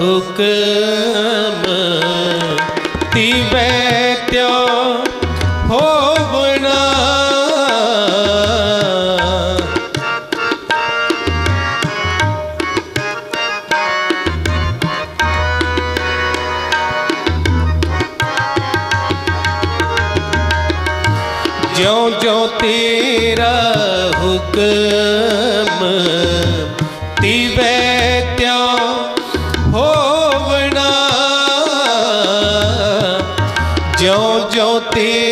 ਹੁਕਮ ter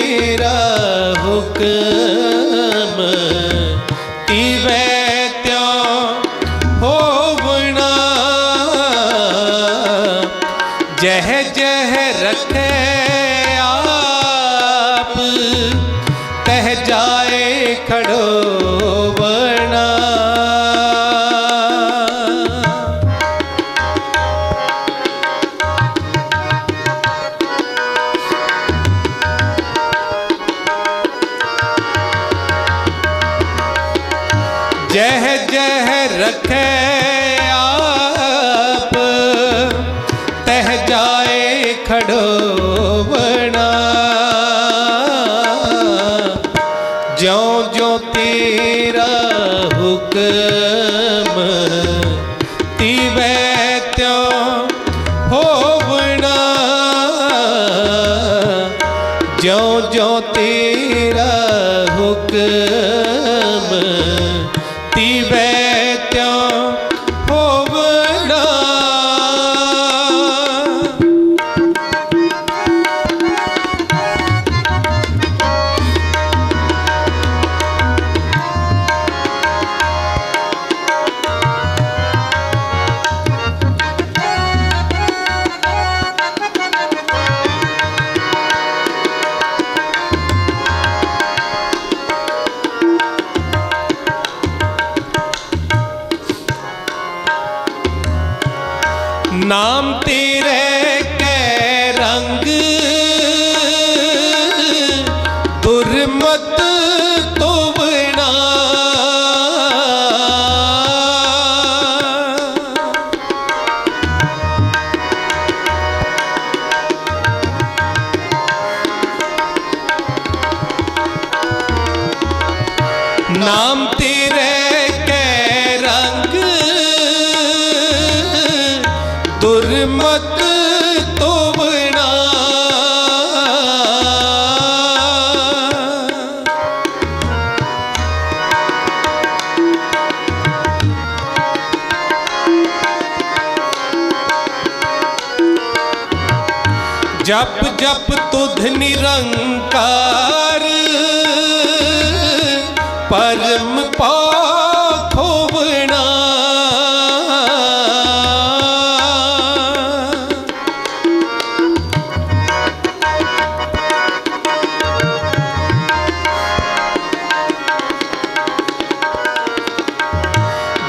ਨਾਮ ਤੇਰੇ ਕੈ ਰੰਗ। ਦੁਰਮਤ ਤੋਂ ਨਾਮ ਜਪ ਜਪ ਤੁਧ ਨਿਰੰਕਾਰ। ਪਰਮ ਪਾ ਖੋਵਣਾ।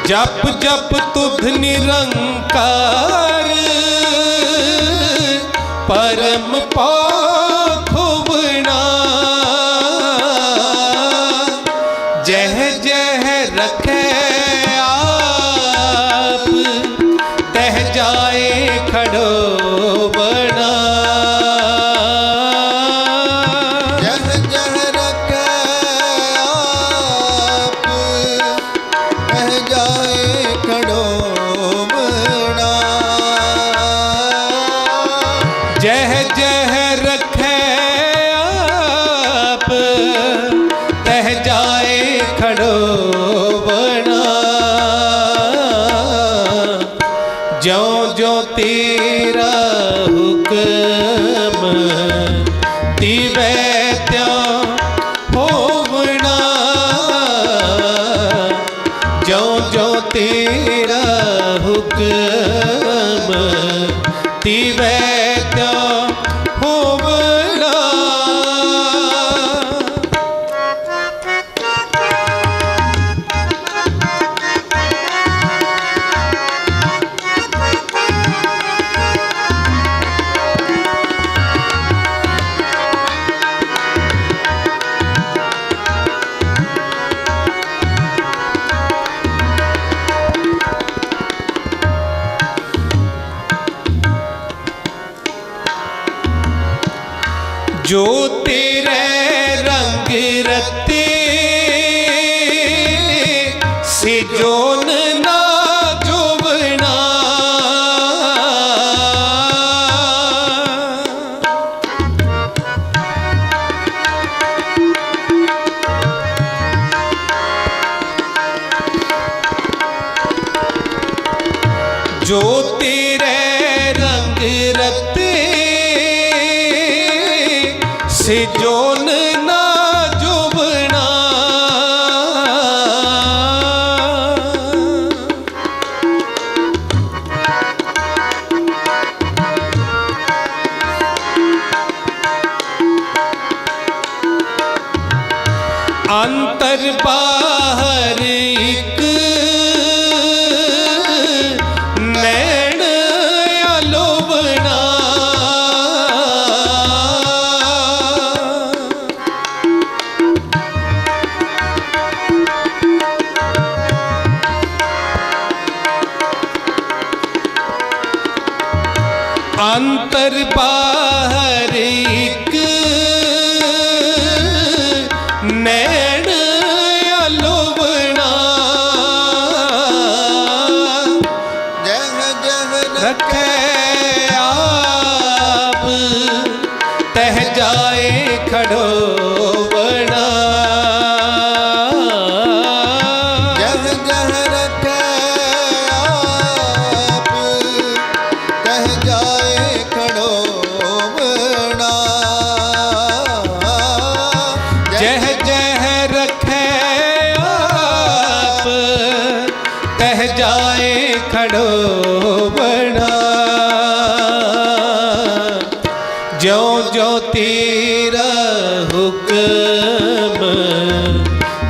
ਜਪ ਜਪ ਤੁਧ ਨਿਰੰਕਾਰ। ਪਰਮ ਪਾ ਜਿਉ ਜਿਉ ਤੇਰਾ ਹੁਕਮ ਤਿਵੇਂ ਜੋ ਤੇਰੇ ਰੰਗ ਰਤੇ। ਸਿਜੋਨ ਨਾ ਜੋਬਣਾ ਜੋ ਤੇਰੇ ਸਿਜੋਨ ਨਾ ਜੁਬਣਾ। ਅੰਤਰ ਬਾਹਰ ਇੱਕ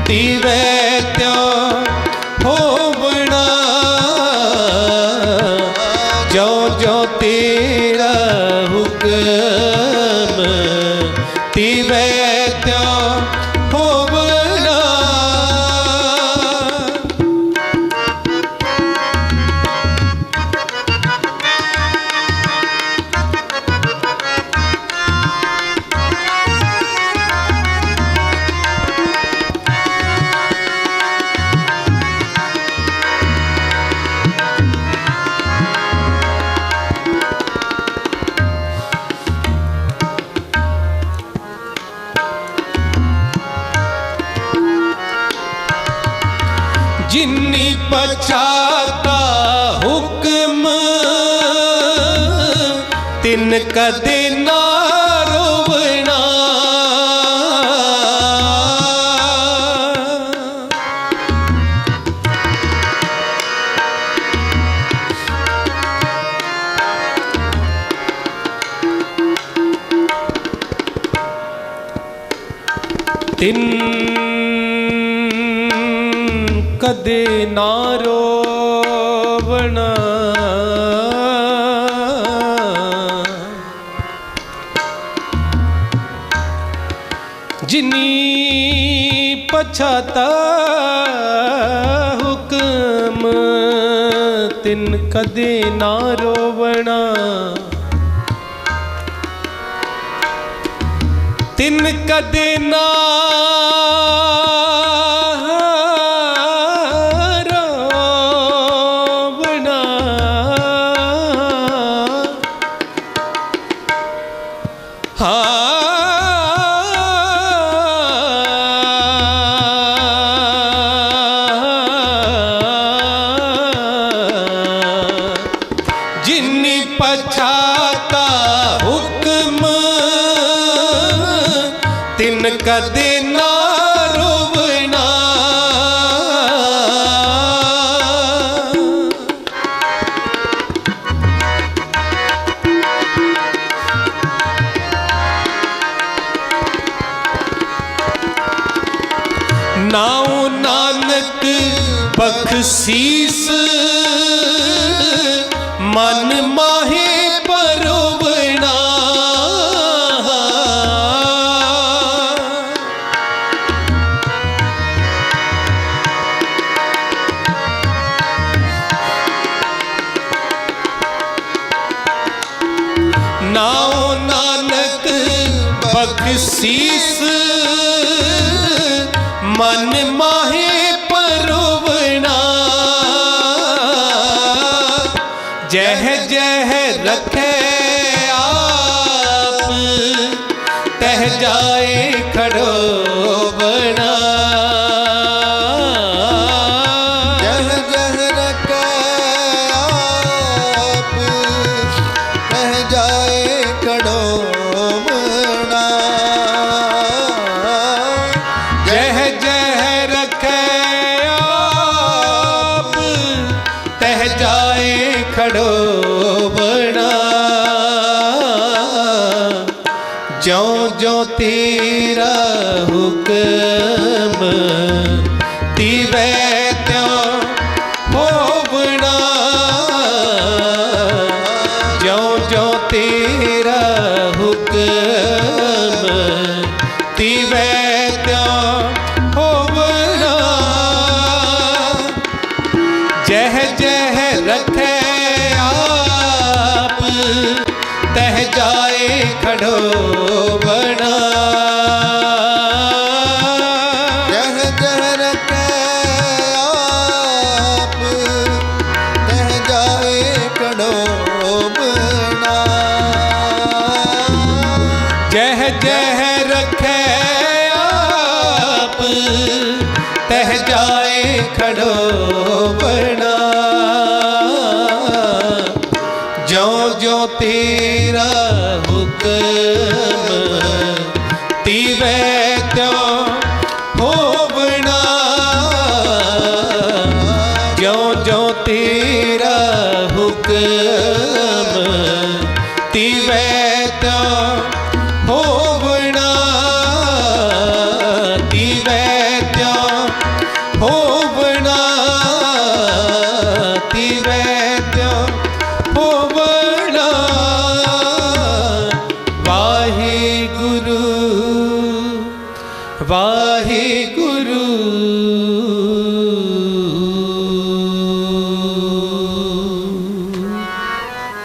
ਤੀਵੈ ਪਛਾਤਾ ਹੁਕਮ। ਤਿੰਨ ਕਦੇ ਨਾ ਰੋਵਣਾ। ਤਿਨ ਕਦੇ ਨਾ ਰੋ ਰੋਵਣਾ ਜਿਨੀ ਪਛਾਤਾ ਹੁਕਮ ਤਿਨ ਕਦੇ ਨਾ ਰੋਵਣਾ। ਤਿਨ ਕਦੇ ਨਾ ਪਛਾਤਾ ਹੁਕਮ। ਤਿੰਨ ਕਦੇ ਨਾ ਰੋਵਣਾ। ਨਾਉ ਨਾਨਕ ਬਖਸ਼ੀਸ। ਮਨ ਮਾ ਨਾਉ ਨਾਨਕ ਬਖਸ਼ੀਸ। ਮਨ ਮਾਹੇ ਪਰਵਣਾ। ਜਹ ਜਹ ਰਖੇ ਆਪ ਤਹ ਜਾਏ ਖੜੋ। ਹੁਕਮ ਤੀਵੈ ਤਿਉ ਹੋਵਣਾ। ਜਿਉ ਜਿਉ ਤੇਰਾ ਹੁਕਮ ਤੀਵੈ ਤਿਉ ਹੋਵਣਾ। ਜਹ ਜਹ ਰਖੈ ਆਪ, ਤਹ ਜਾਏ ਖੜੋ ਬਣਾ ਖੜੋ